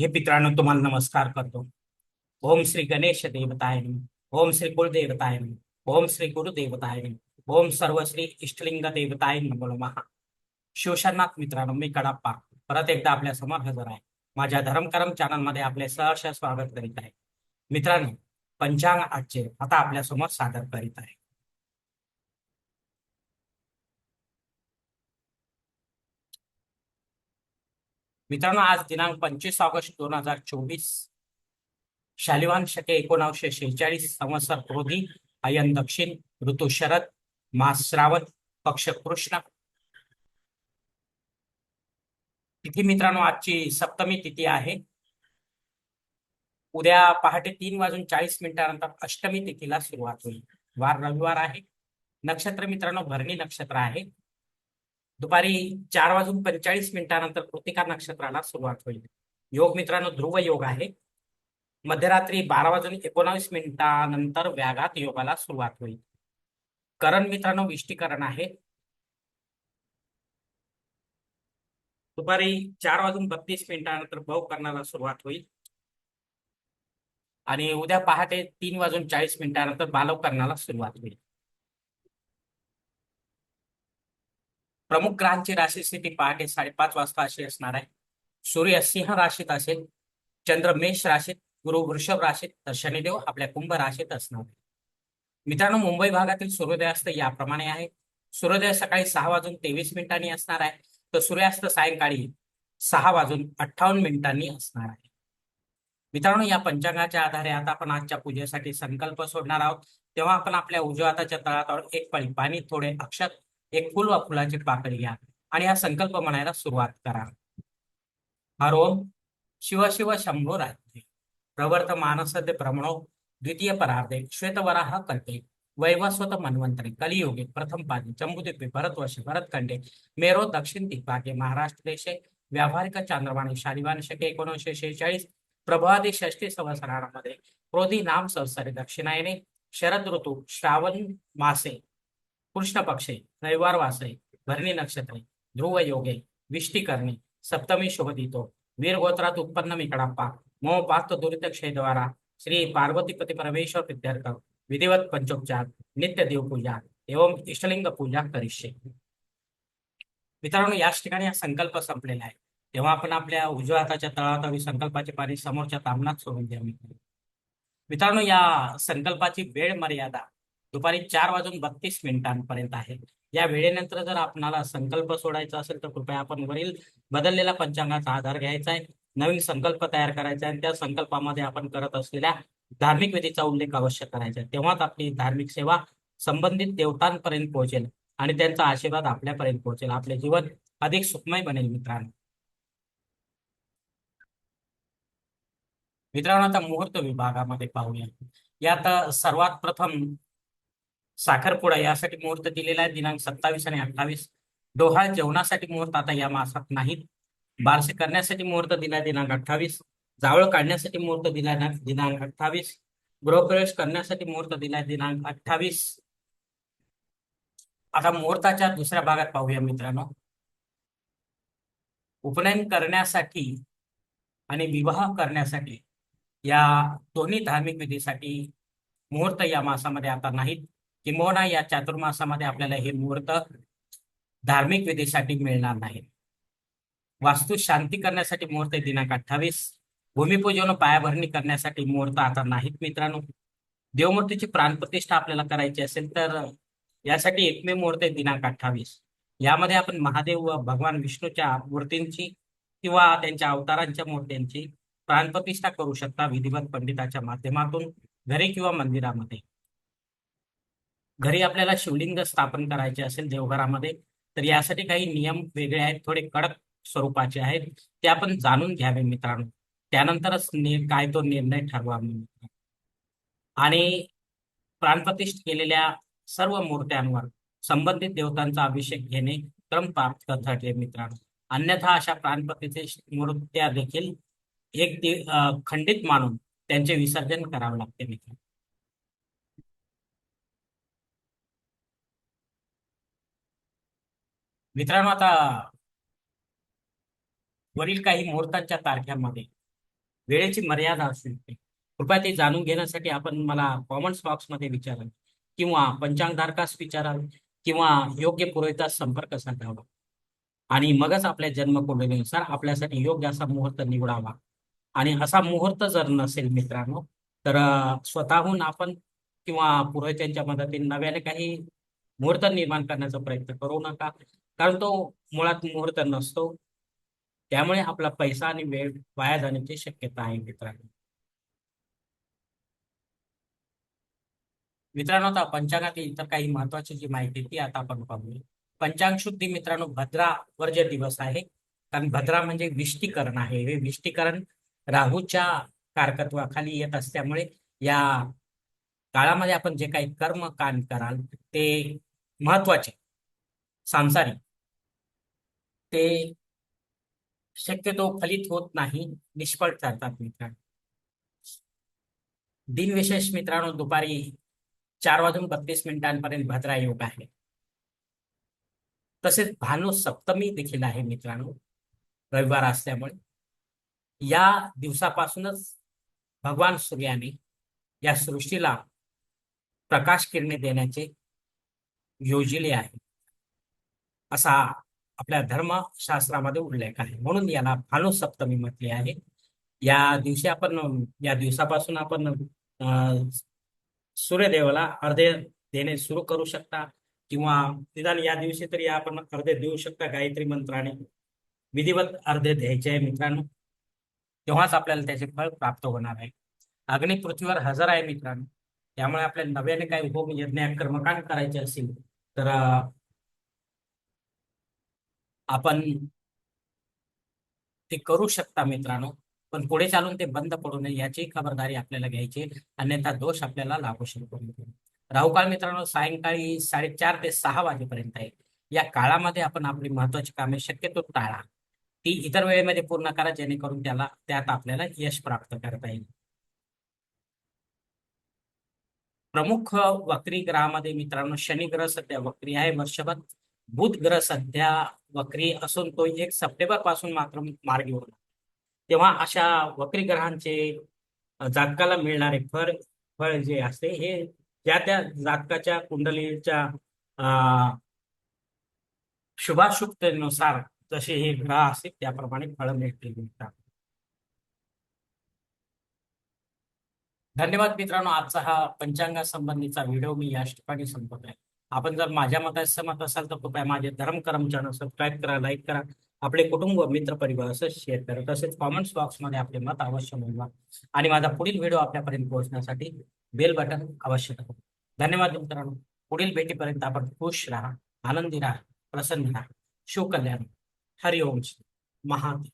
हे मित्रांनो तुम्हाला नमस्कार करतो. ओम श्री गणेश देवताय ओम श्री कुलदेवताय ओम श्री गुरुदेवताय ओम सर्व श्री इष्टलिंग देवताय महा नमः. मित्रांनो मी कडाप्पा. परत एकदा आपल्यासमोर हजर आहे. माझ्या धर्मकरम चॅनलमध्ये आपले सहर्ष स्वागत करीत आहे. मित्रांनो पंचांग आजचे आता आपल्यासमोर सादर करीत आहे. मित्रांनो आज दिनांक पंचवीस ऑगस्ट दोन हजार चोवीस. शालिवान शके एकोणावीसशे शेहेचाळीस संवत्सर क्रोधी अयन दक्षिण ऋतू शरद मास श्रावण पक्ष कृष्ण. तिथी मित्रांनो आजची सप्तमी तिथी आहे. उद्या पहाटे तीन वाजून चाळीस मिनिटानंतर अष्टमी तिथीला सुरुवात होईल. वार रविवार आहे. नक्षत्र मित्रांनो भरणी नक्षत्र आहे. दुपारी चार वाजून पंचेचाळीस मिनिटानंतर कृतिका नक्षत्राला सुरुवात होईल. योग मित्रांनो ध्रुव योग आहे. मध्यरात्री बारा वाजून एकोणावीस मिनिटानंतर व्याघात योगाला सुरुवात होईल. करण मित्रांनो विष्टीकरण आहे. दुपारी चार वाजून बत्तीस मिनिटानंतर भव करण्याला सुरुवात होईल. आणि उद्या पहाटे तीन वाजून चाळीस मिनिटानंतर बालव करण्याला सुरुवात होईल. प्रमुख ग्रहांची राशी स्थिती पहाटे साडेपाच वाजता अशी असणार आहे. सूर्य सिंह राशीत असेल चंद्र मेष राशीत गुरु वृषभ राशीत तर शनिदेव आपल्या कुंभ राशीत असणार आहे. मित्रांनो मुंबई भागातील सूर्योदयास्त याप्रमाणे आहे. सूर्योदय सकाळी सहा वाजून तेवीस मिनिटांनी असणार आहे. तर सूर्यास्त सायंकाळी सहा वाजून अठ्ठावन्न मिनिटांनी असणार आहे. मित्रांनो या पंचांगाच्या आधारे आता आपण आजच्या पूजेसाठी संकल्प सोडणार आहोत. तेव्हा आपण आपल्या उजव्या हाताच्या तळातावर एक पळी पाणी थोडे अक्षत एक फुल व फुलाची पाकळी घ्या आणि हा संकल्प म्हणायला सुरुवात करा. हरो शिव शिव शंभो राज्य प्रवर्त मानसद्य भ्रमणो द्वितीय परार्धे श्वेतवराह कल्पे. वैवस्वत मन्वंतरे कलियुगे प्रथम पादे जम्बुद्वीपे भरतवर्षे भरतखंडे मेरो दक्षिण दिग्भागे महाराष्ट्र देशे व्यावहारिक चांद्रवाणी शालिवान शके एकोणीसशे शेहेचाळीस प्रभादी षष्टी संवत्सरामध्ये क्रोधी नाम संवत्सरे दक्षिणायने शरद ऋतू श्रावण मासे. कृष्ण पक्षे रविवार वासे भरणी नक्षत्रे ध्रुव योगे विष्टी करणे सप्तमी शुभदितो वीर गोत्रात उत्पन्न मिकडाप्पा मो पाक्त दुरित क्षयद्वारा श्री पार्वतीपती परमेश्वर विद्यार्थ विधिवत पंचोपचार नित्य देवपूजा एवं इष्टलिंग पूजा करिष्ये. मित्रांनो याच ठिकाणी हा संकल्प संपलेला आहे. तेव्हा आपण आपल्या उजव्या हाताच्या तळातावी संकल्पाचे पाणी समोरच्या तामणात सोडून द्या. मित्रांनो या संकल्पाची वेळ मर्यादा दुपारी चार वाजून बत्तीस मिनिटांपर्यंत आहे. या वेळेनंतर जर आपणाला संकल्प सोडायचा असेल तर कृपया आपण वरील बदललेला पंचांगाचा आधार घ्यायचा आहे. नवीन संकल्प तयार करायचा आहे आणि त्या संकल्पामध्ये आपण करत असलेल्या धार्मिक विधीचा उल्लेख अवश्य करायचा आहे. तेव्हाच आपली धार्मिक सेवा संबंधित देवतांपर्यंत पोहोचेल आणि त्यांचा आशीर्वाद आपल्यापर्यंत पोहोचेल. आपले जीवन अधिक सुखमय बनेल मित्रांनो. मित्रांनो आता मुहूर्त विभागामध्ये पाहूया. यात सर्वात प्रथम साखरपुडा यासाठी मुहूर्त दिलेला आहे. दिनांक सत्तावीस आणि अठ्ठावीस. डोहाळ जेवणासाठी मुहूर्त आता या मासात नाहीत. बारसे करण्यासाठी मुहूर्त दिला दिनांक अठ्ठावीस. जावळ काढण्यासाठी मुहूर्त दिला दिनांक अठ्ठावीस. गृहप्रवेश करण्यासाठी मुहूर्त दिला दिनांक अठ्ठावीस. आता मुहूर्ताच्या दुसऱ्या भागात पाहूया मित्रांनो. उपनयन करण्यासाठी आणि विवाह करण्यासाठी या दोन्ही धार्मिक विधीसाठी मुहूर्त या मासामध्ये आता नाहीत. किंबहुना या चातुर्मासामध्ये आपल्याला हे मुहूर्त धार्मिक विधीसाठी मिळणार नाही. वास्तू शांती करण्यासाठी मुहूर्त आहे दिनांक अठ्ठावीस. भूमिपूजन पायाभरणी करण्यासाठी मुहूर्त आता नाहीत मित्रांनो. देवमूर्तीची प्राणप्रतिष्ठा आपल्याला करायची असेल तर यासाठी एकमेव मुहूर्त आहे दिनांक अठ्ठावीस. यामध्ये आपण महादेव व भगवान विष्णूच्या मूर्तींची किंवा त्यांच्या अवतारांच्या मूर्त्यांची प्राणप्रतिष्ठा करू शकता विधिवत पंडिताच्या माध्यमातून घरी किंवा मंदिरामध्ये. घरी आपल्याला शिवलिंग स्थापन करायचे असेल देवघरामध्ये तर यासाठी काही नियम वेगळे आहेत थोडे कडक स्वरूपाचे आहेत. ते आपण जाणून घ्यावे मित्रांनो. त्यानंतरच काय तो निर्णय ठरवा आणि प्राणप्रतिष्ठ केलेल्या सर्व मूर्त्यांवर संबंधित देवतांचा अभिषेक घेणे क्रम प्राप्त ठरले मित्रांनो. अन्यथा अशा प्राणप्रतिष्ठ मूर्त्या देखील एक खंडित मानून त्यांचे विसर्जन करावे लागते मित्रांनो. मित्रांनो आता वरील काही मुहूर्तांच्या तारख्यामध्ये वेळेची मर्यादा असू शकते. कृपया ते जाणून घेण्यासाठी आपण मला कॉमेंट्स बॉक्समध्ये विचाराल किंवा पंचांगधारकास विचाराल किंवा योग्य पुरोहितास संपर्क साधावा आणि मगच आपल्या जन्मकुंडलीनुसार आपल्यासाठी योग्य असा मुहूर्त निवडावा. आणि असा मुहूर्त जर नसेल मित्रांनो तर स्वतःहून आपण किंवा पुरोहितांच्या मदतीने नव्याने काही मुहूर्त निर्माण करण्याचा प्रयत्न करू नका. कारण तो मुळात मुहूर्त नसतो. त्यामुळे आपला पैसा आणि वेळ वाया जाण्याची शक्यता आहे मित्रांनो. मित्रांनो आता पंचांगातील इतर काही महत्वाची जी माहिती ती आता आपण पाहूया. पंचांग शुद्धी मित्रांनो भद्रा वर्ज दिवस आहे कारण भद्रा म्हणजे विष्टीकरण आहे. हे विष्टीकरण राहूच्या कारकत्वाखाली येत असल्यामुळे या काळामध्ये आपण जे काही कर्म कान कराल ते महत्त्वाचे सांसारिक. ते शक्यतो फलित होत नाही निष्फळ ठरतात मित्रांनो. दिनविशेष मित्रांनो दुपारी चार वाजून बत्तीस मिनिटांपर्यंत भद्रा योग आहे. तसेच भानु सप्तमी देखील आहे मित्रांनो रविवार असल्यामुळे. या दिवसापासूनच भगवान सूर्याने या सृष्टीला प्रकाश किरणे देण्याचे योजिले आहे. असा आपल्या धर्मशास्त्रामध्ये उल्लेख आहे म्हणून याला भानु सप्तमी म्हटले आहे. या दिवशी आपण या दिवसापासून आपण सूर्यदेवाला अर्धे देणे सुरू करू शकता. किंवा निदान या दिवशी तरी आपण अर्धे देऊ शकता गायत्री मंत्राने. विधिवत अर्धे द्यायचे आहे मित्रांनो. तेव्हाच आपल्याला त्याचे फळ प्राप्त होणार आहे. अग्नी पृथ्वीवर हजर आहे मित्रांनो. त्यामुळे आपल्याला नव्याने काही होम यज्ञ कर्मकांड करायचे असेल तर आपण ते करू शकता मित्रांनो पण पुढे चालून ते बंद पडू नये याची खबरदारी आपल्याला घ्यायची अन्यथा दोष आपल्याला लागू शकतो. मित्रांनो. राहुकाळ मित्रांनो सायंकाळी साडेचार ते सहा वाजेपर्यंत आहे. या काळामध्ये आपण आपली महत्वाची कामे शक्यतो टाळा. ती इतर वेळेमध्ये पूर्ण करा जेणेकरून त्याला त्यात आपल्याला यश प्राप्त करता येईल. प्रमुख वक्री ग्रहामध्ये मित्रांनो शनी ग्रह सध्या वक्री आहे. वर्षभर बुध ग्रह सध्या वक्री असून तो एक सप्टेंबरपासून मात्र मार्गी होणार तेव्हा अशा वक्री ग्रहांचे जातकाला मिळणारे फळ फळ जे असते हे ज्या त्या जातकाच्या कुंडलीच्या शुभाशुभतेनुसार जसे हे ग्रह असतील त्याप्रमाणे फळ मिळतील मिळतात धन्यवाद मित्रांनो. आजचा हा पंचांगा संबंधीचा व्हिडिओ मी या ठिकाणी संपत आहे आपण जर माझ्या मताशी सहमत असाल तर कृपया माझे धर्म करम चॅनल सबस्क्राईब करा लाईक करा. आपले कुटुंब मित्र परिवार असं शेअर करा. तसेच कॉमेंट्स बॉक्समध्ये आपले मत अवश्य नोंदवा आणि माझा पुढील व्हिडिओ आपल्यापर्यंत पोहोचण्यासाठी बेल बटन अवश्य दाबा धन्यवाद मित्रांनो. पुढील भेटीपर्यंत आपण खुश राहा आनंदी राहा प्रसन्न राहा. शिवकल्याण हरिओम महादेव.